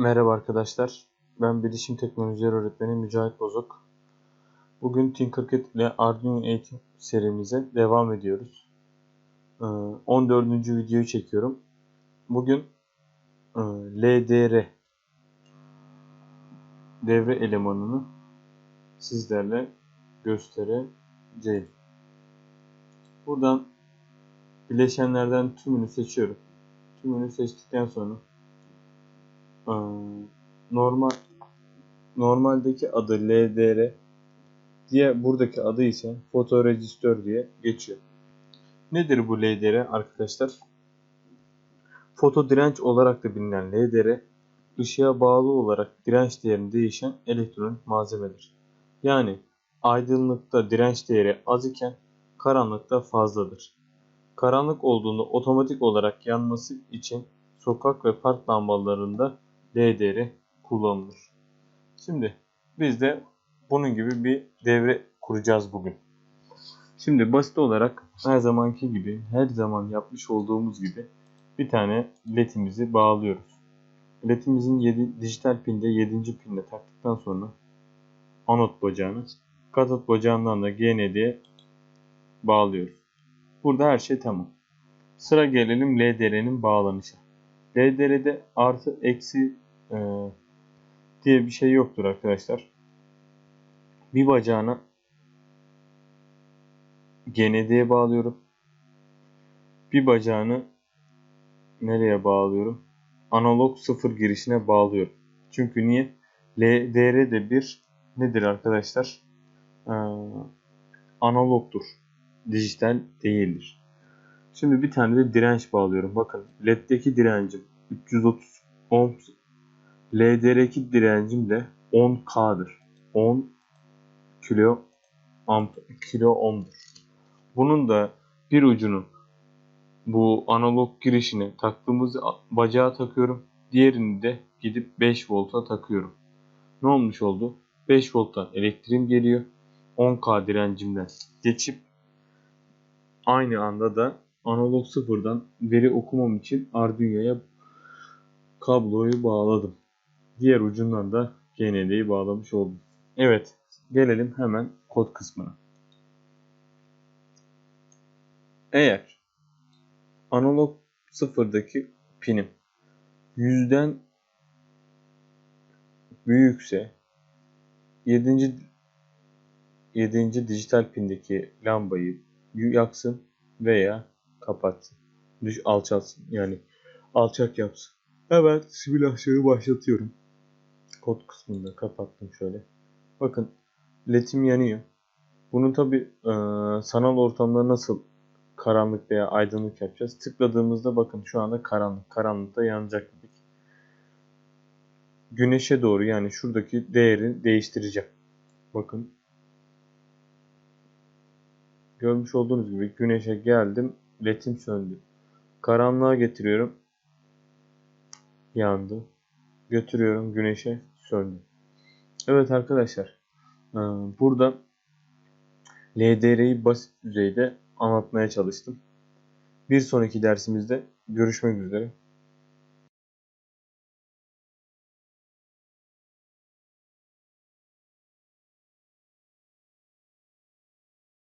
Merhaba arkadaşlar. Ben Bilişim Teknolojileri Öğretmeni Mücahit Bozok. Bugün Tinkercad ile Arduino eğitim serimize devam ediyoruz. 14. Ee, videoyu çekiyorum. Bugün e, LDR devre elemanını sizlerle göstereceğim. Buradan bileşenlerden tümünü seçiyorum. Tümünü seçtikten sonra normal normaldeki adı LDR diye buradaki adı ise fotorejistör diye geçiyor. Nedir bu LDR arkadaşlar? Foto direnç olarak da bilinen LDR ışığa bağlı olarak direnç değerini değişen elektronik malzemedir. Yani aydınlıkta direnç değeri az iken karanlıkta fazladır. Karanlık olduğunda otomatik olarak yanması için sokak ve park lambalarında D değeri kullanılır. Şimdi biz de bunun gibi bir devre kuracağız bugün. Şimdi basit olarak her zamanki gibi, her zaman yapmış olduğumuz gibi bir tane ledimizi bağlıyoruz. Ledimizin 7, dijital pinde 7. pinde taktıktan sonra anot bacağını, katot bacağından da GND'ye bağlıyoruz. Burada her şey tamam. Sıra gelelim LDR'nin bağlanışı. LDR'de artı eksi e, diye bir şey yoktur arkadaşlar. Bir bacağına GND'ye bağlıyorum. Bir bacağını nereye bağlıyorum? Analog sıfır girişine bağlıyorum. Çünkü niye? LDR de bir nedir arkadaşlar? Ee, analogdur. Dijital değildir. Şimdi bir tane de direnç bağlıyorum. Bakın LED'deki direncim 330 ohm LDR2 direncim de 10K'dır. 10 kilo amp kilo ohm'dur. Bunun da bir ucunu bu analog girişine taktığımız bacağa takıyorum. Diğerini de gidip 5 volta takıyorum. Ne olmuş oldu? 5 volttan elektriğim geliyor. 10K direncimden geçip aynı anda da analog sıfırdan veri okumam için Arduino'ya kabloyu bağladım. Diğer ucundan da GND'yi bağlamış oldum. Evet, gelelim hemen kod kısmına. Eğer analog sıfırdaki pinim yüzden büyükse 7. 7. dijital pindeki lambayı yaksın veya kapatsın. Düş alçalsın yani alçak yapsın. Hemen simülasyonu başlatıyorum. Kod kısmını kapattım şöyle. Bakın led'im yanıyor. Bunu tabi e, sanal ortamda nasıl karanlık veya aydınlık yapacağız. Tıkladığımızda bakın şu anda karanlık. Karanlıkta yanacak dedik. Güneşe doğru yani şuradaki değeri değiştireceğim. Bakın. Görmüş olduğunuz gibi güneşe geldim. Led'im söndü. Karanlığa getiriyorum. Yandı. Götürüyorum güneşe söndü. Evet arkadaşlar. E, burada LDR'yi basit düzeyde anlatmaya çalıştım. Bir sonraki dersimizde görüşmek üzere.